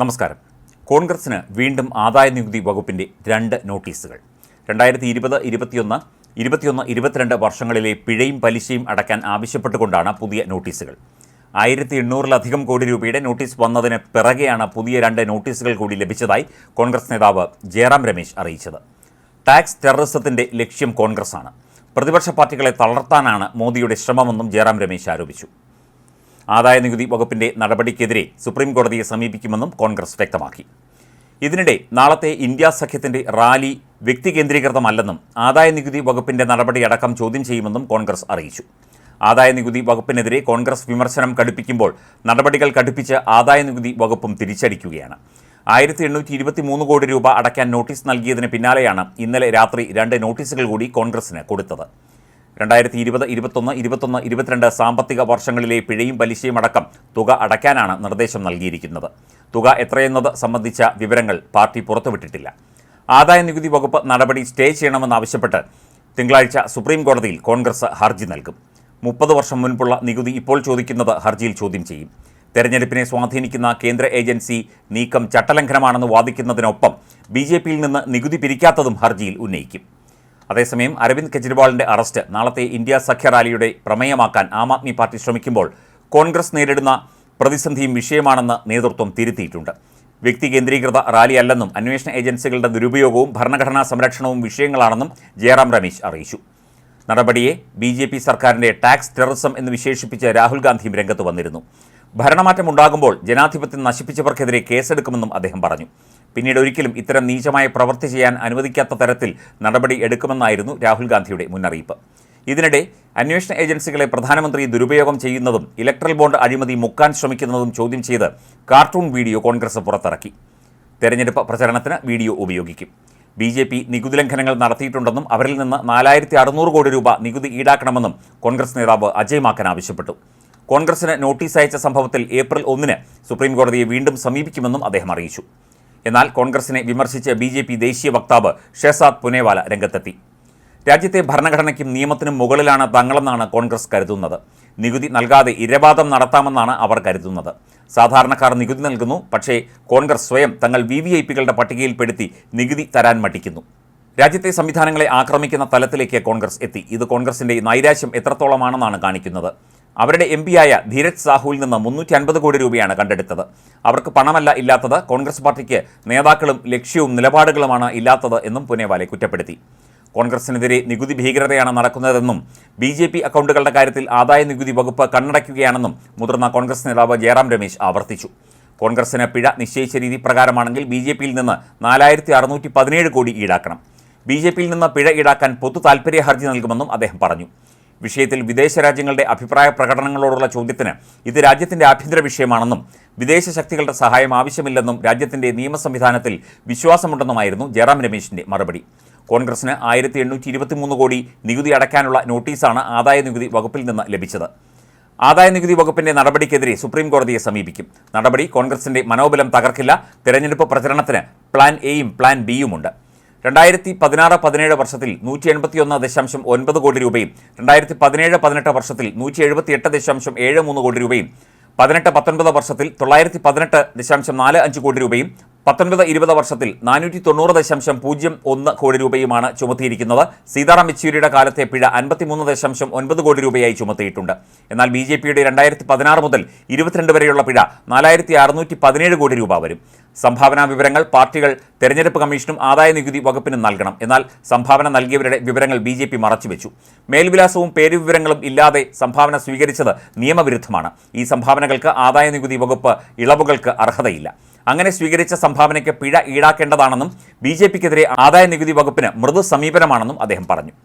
നമസ്കാരം. കോൺഗ്രസിന് വീണ്ടും ആദായ നികുതി വകുപ്പിന്റെ രണ്ട് നോട്ടീസുകൾ. രണ്ടായിരത്തി ഇരുപത് ഇരുപത്തിയൊന്ന് ഇരുപത്തിയൊന്ന് ഇരുപത്തിരണ്ട് വർഷങ്ങളിലെ പിഴയും പലിശയും അടയ്ക്കാൻ ആവശ്യപ്പെട്ടുകൊണ്ടാണ് പുതിയ നോട്ടീസുകൾ. ആയിരത്തി എണ്ണൂറിലധികം കോടി രൂപയുടെ നോട്ടീസ് വന്നതിന് പിറകെയാണ് പുതിയ രണ്ട് നോട്ടീസുകൾ കൂടി ലഭിച്ചതായി കോൺഗ്രസ് നേതാവ് ജയറാം രമേശ് അറിയിച്ചത്. ടാക്സ് ടെററിസത്തിന്റെ ലക്ഷ്യം കോൺഗ്രസ് ആണ് പ്രതിപക്ഷ പാർട്ടികളെ തളർത്താനാണ് മോദിയുടെ ശ്രമമെന്നും ജയറാം രമേശ് ആരോപിച്ചു. ആദായ നികുതി വകുപ്പിന്റെ നടപടിക്കെതിരെ സുപ്രീം കോടതിയെ സമീപിക്കുമെന്നും കോൺഗ്രസ് വ്യക്തമാക്കി. ഇതിനിടെ നാളത്തെ ഇന്ത്യ സഖ്യത്തിന്റെ റാലി വ്യക്തി കേന്ദ്രീകൃതമല്ലെന്നും ആദായ നികുതി വകുപ്പിന്റെ നടപടി അടക്കം ചോദ്യം ചെയ്യുമെന്നും കോൺഗ്രസ് അറിയിച്ചു. ആദായ നികുതി വകുപ്പിനെതിരെ കോൺഗ്രസ് വിമർശനം കടുപ്പിക്കുമ്പോൾ നടപടികൾ കടുപ്പിച്ച് ആദായ നികുതി വകുപ്പും തിരിച്ചടിക്കുകയാണ്. ആയിരത്തി എണ്ണൂറ്റി ഇരുപത്തി മൂന്ന് കോടി രൂപ അടയ്ക്കാൻ നോട്ടീസ് നൽകിയതിന് പിന്നാലെയാണ് ഇന്നലെ രാത്രി രണ്ട് നോട്ടീസുകൾ കൂടി കോൺഗ്രസിന് കൊടുത്തത്. രണ്ടായിരത്തി ഇരുപത് ഇരുപത്തൊന്ന് ഇരുപത്തൊന്ന് ഇരുപത്തിരണ്ട് സാമ്പത്തിക വർഷങ്ങളിലെ പിഴയും പലിശയും അടക്കം തുക അടയ്ക്കാനാണ് നിർദ്ദേശം നൽകിയിരിക്കുന്നത്. തുക എത്രയെന്നത് സംബന്ധിച്ച വിവരങ്ങൾ പാർട്ടി പുറത്തുവിട്ടിട്ടില്ല. ആദായ നികുതി വകുപ്പ് നടപടി സ്റ്റേ ചെയ്യണമെന്നാവശ്യപ്പെട്ട് തിങ്കളാഴ്ച സുപ്രീം കോടതിയിൽ കോൺഗ്രസ് ഹർജി നൽകും. മുപ്പത് വർഷം മുൻപുള്ള നികുതി ഇപ്പോൾ ചോദിക്കുന്നത് ഹർജിയിൽ ചോദ്യം ചെയ്യും. തെരഞ്ഞെടുപ്പിനെ സ്വാധീനിക്കുന്ന കേന്ദ്ര ഏജൻസി നീക്കം ചട്ടലംഘനമാണെന്ന് വാദിക്കുന്നതിനൊപ്പം ബി ജെ പിയിൽ നിന്ന് നികുതി പിരിക്കാത്തതും ഹർജിയിൽ ഉന്നയിക്കും. അതേസമയം അരവിന്ദ് കെജ്രിവാളിന്റെ അറസ്റ്റ് നാളത്തെ ഇന്ത്യ സഖ്യ റാലിയുടെ പ്രമേയമാക്കാൻ ആം ആദ്മി പാർട്ടി ശ്രമിക്കുമ്പോൾ കോൺഗ്രസ് നേരിടുന്ന പ്രതിസന്ധിയും വിഷയമാണെന്ന് നേതൃത്വം തിരുത്തിയിട്ടുണ്ട്. വ്യക്തി കേന്ദ്രീകൃത റാലിയല്ലെന്നും അന്വേഷണ ഏജൻസികളുടെ ദുരുപയോഗവും ഭരണഘടനാ സംരക്ഷണവും വിഷയങ്ങളാണെന്നും ജയറാം രമേശ് അറിയിച്ചു. നടപടിയെ ബി ജെ പി സർക്കാരിന്റെ ടാക്സ് ടെററിസം എന്ന് വിശേഷിപ്പിച്ച് രാഹുൽ ഗാന്ധിയും രംഗത്ത് വന്നിരുന്നു. ഭരണമാറ്റം ഉണ്ടാകുമ്പോൾ ജനാധിപത്യം നശിപ്പിച്ചവർക്കെതിരെ കേസെടുക്കുമെന്നും അദ്ദേഹം പറഞ്ഞു. പിന്നീട് ഒരിക്കലും ഇത്തരം നീചമായ പ്രവൃത്തി ചെയ്യാൻ അനുവദിക്കാത്ത തരത്തിൽ നടപടി എടുക്കുമെന്നായിരുന്നു രാഹുൽ ഗാന്ധിയുടെ മുന്നറിയിപ്പ്. ഇതിനിടെ അന്വേഷണ ഏജൻസികളെ പ്രധാനമന്ത്രി ദുരുപയോഗം ചെയ്യുന്നതും ഇലക്ട്രൽ ബോണ്ട് അഴിമതി മുക്കാൻ ശ്രമിക്കുന്നതും ചോദ്യം ചെയ്ത് കാർട്ടൂൺ വീഡിയോ കോൺഗ്രസ് പുറത്തിറക്കി. തെരഞ്ഞെടുപ്പ് പ്രചരണത്തിന് വീഡിയോ ഉപയോഗിക്കും. ബി ജെ പി നികുതി ലംഘനങ്ങൾ നടത്തിയിട്ടുണ്ടെന്നും അവരിൽ നിന്ന് നാലായിരത്തി അറുന്നൂറ് കോടി രൂപ നികുതി ഈടാക്കണമെന്നും കോൺഗ്രസ് നേതാവ് അജയ് മാക്കൻ ആവശ്യപ്പെട്ടു. കോൺഗ്രസിന് നോട്ടീസ് അയച്ച സംഭവത്തിൽ ഏപ്രിൽ ഒന്നിന് സുപ്രീംകോടതിയെ വീണ്ടും സമീപിക്കുമെന്നും അദ്ദേഹം അറിയിച്ചു. എന്നാൽ കോൺഗ്രസിനെ വിമർശിച്ച് ബി ജെ പി ദേശീയ വക്താവ് ഷെസാദ് പുനേവാല രംഗത്തെത്തി. രാജ്യത്തെ ഭരണഘടനയ്ക്കും നിയമത്തിനും മുകളിലാണ് തങ്ങളെന്നാണ് കോൺഗ്രസ് കരുതുന്നത്. നികുതി നൽകാതെ ഇരവാദം നടത്താമെന്നാണ് അവർ കരുതുന്നത്. സാധാരണക്കാർ നികുതി നൽകുന്നു പക്ഷേ കോൺഗ്രസ് സ്വയം തങ്ങൾ വി വി ഐ പികളുടെ പട്ടികയിൽപ്പെടുത്തി നികുതി തരാൻ മടിക്കുന്നു. രാജ്യത്തെ സംവിധാനങ്ങളെ ആക്രമിക്കുന്ന തലത്തിലേക്ക് കോൺഗ്രസ് എത്തി. ഇത് കോൺഗ്രസിന്റെ നൈരാശ്യം എത്രത്തോളമാണെന്നാണ് കാണിക്കുന്നത്. അവരുടെ എം പിയായ ധീരജ് സാഹുവിൽ നിന്ന് മുന്നൂറ്റി അൻപത് കോടി രൂപയാണ് കണ്ടെടുത്തത്. അവർക്ക് പണമല്ല ഇല്ലാത്തത് കോൺഗ്രസ് പാർട്ടിക്ക് നേതാക്കളും ലക്ഷ്യവും നിലപാടുകളുമാണ് ഇല്ലാത്തത് എന്നും പുനേവാലെ കുറ്റപ്പെടുത്തി. കോൺഗ്രസിനെതിരെ നികുതി ഭീകരതയാണ് നടക്കുന്നതെന്നും ബി ജെ പി അക്കൗണ്ടുകളുടെ കാര്യത്തിൽ ആദായ നികുതി വകുപ്പ് കണ്ണടയ്ക്കുകയാണെന്നും മുതിർന്ന കോൺഗ്രസ് നേതാവ് ജയറാം രമേശ് ആവർത്തിച്ചു. കോൺഗ്രസിന് പിഴ നിശ്ചയിച്ച രീതി പ്രകാരമാണെങ്കിൽ ബി ജെ പിയിൽ നിന്ന് നാലായിരത്തി അറുന്നൂറ്റി പതിനേഴ് കോടി ഈടാക്കണം. ബി ജെ പിയിൽ നിന്ന് പിഴ ഈടാക്കാൻ പൊതു താൽപ്പര്യ ഹർജി നൽകുമെന്നും അദ്ദേഹം പറഞ്ഞു. വിഷയത്തിൽ വിദേശ രാജ്യങ്ങളുടെ അഭിപ്രായ പ്രകടനങ്ങളോടുള്ള ചോദ്യത്തിന് ഇത് രാജ്യത്തിന്റെ ആഭ്യന്തര വിഷയമാണെന്നും വിദേശ ശക്തികളുടെ സഹായം ആവശ്യമില്ലെന്നും രാജ്യത്തിന്റെ നിയമ സംവിധാനത്തിൽ വിശ്വാസമുണ്ടെന്നുമായിരുന്നു ജയറാം രമേശിന്റെ മറുപടി. കോൺഗ്രസിന് ആയിരത്തി എണ്ണൂറ്റി ഇരുപത്തിമൂന്ന് കോടി നികുതി അടയ്ക്കാനുള്ള നോട്ടീസാണ് ആദായ നികുതി വകുപ്പിൽ നിന്ന് ലഭിച്ചത്. ആദായ നികുതി വകുപ്പിന്റെ നടപടിക്കെതിരെ സുപ്രീം കോടതിയെ സമീപിക്കും. നടപടി കോൺഗ്രസിന്റെ മനോബലം തകർക്കില്ല. തെരഞ്ഞെടുപ്പ് പ്രചരണത്തിന് പ്ലാൻ എയും പ്ലാൻ ബിയുമുണ്ട് രണ്ടായിരത്തി പതിനാറ് പതിനേഴ് വർഷത്തിൽ നൂറ്റി എൺപത്തിയൊന്ന് ദശാംശം ഒൻപത് കോടി രൂപയും രണ്ടായിരത്തി പതിനേഴ് പതിനെട്ട് വർഷത്തിൽ നൂറ്റി എഴുപത്തി എട്ട് ദശാംശം ഏഴ് മൂന്ന് കോടി രൂപയും പതിനെട്ട് പത്തൊൻപത് വർഷത്തിൽ തൊള്ളായിരത്തി പതിനെട്ട് ദശാംശം നാല് അഞ്ച് കോടി രൂപയും പത്തൊൻപത് ഇരുപത് വർഷത്തിൽ നാനൂറ്റി തൊണ്ണൂറ് ദശാംശം പൂജ്യം ഒന്ന് കോടി രൂപയുമാണ് ചുമത്തിയിരിക്കുന്നത്. സീതാറാം യെച്ചൂരിയുടെ കാലത്തെ പിഴ അൻപത്തിമൂന്ന് ദശാംശം ഒൻപത് കോടി രൂപയായി ചുമത്തിയിട്ടുണ്ട്. എന്നാൽ ബി ജെ പിയുടെ രണ്ടായിരത്തി പതിനാറ് മുതൽ ഇരുപത്തിരണ്ട് വരെയുള്ള പിഴ നാലായിരത്തി അറുന്നൂറ്റി പതിനേഴ് കോടി രൂപ വരും. സംഭാവനാ വിവരങ്ങൾ പാർട്ടികൾ തെരഞ്ഞെടുപ്പ് കമ്മീഷനും ആദായ നികുതി വകുപ്പിനും നൽകണം. എന്നാൽ സംഭാവന നൽകിയവരുടെ വിവരങ്ങൾ ബി ജെ പി മറച്ചുവെച്ചു മേൽവിലാസവും പേരുവിവരങ്ങളും ഇല്ലാതെ സംഭാവന സ്വീകരിച്ചത് നിയമവിരുദ്ധമാണ്. ഈ സംഭാവനകൾക്ക് ആദായ നികുതി വകുപ്പ് ഇളവുകൾക്ക് അർഹതയില്ല. അങ്ങനെ സ്വീകരിച്ച സംഭാവനയ്ക്ക് പിഴ ഈടാക്കേണ്ടതാണെന്നും ബി ജെ പിക്കെതിരെ ആദായ നികുതി വകുപ്പിന് മൃദു സമീപനമാണെന്നും അദ്ദേഹം പറഞ്ഞു.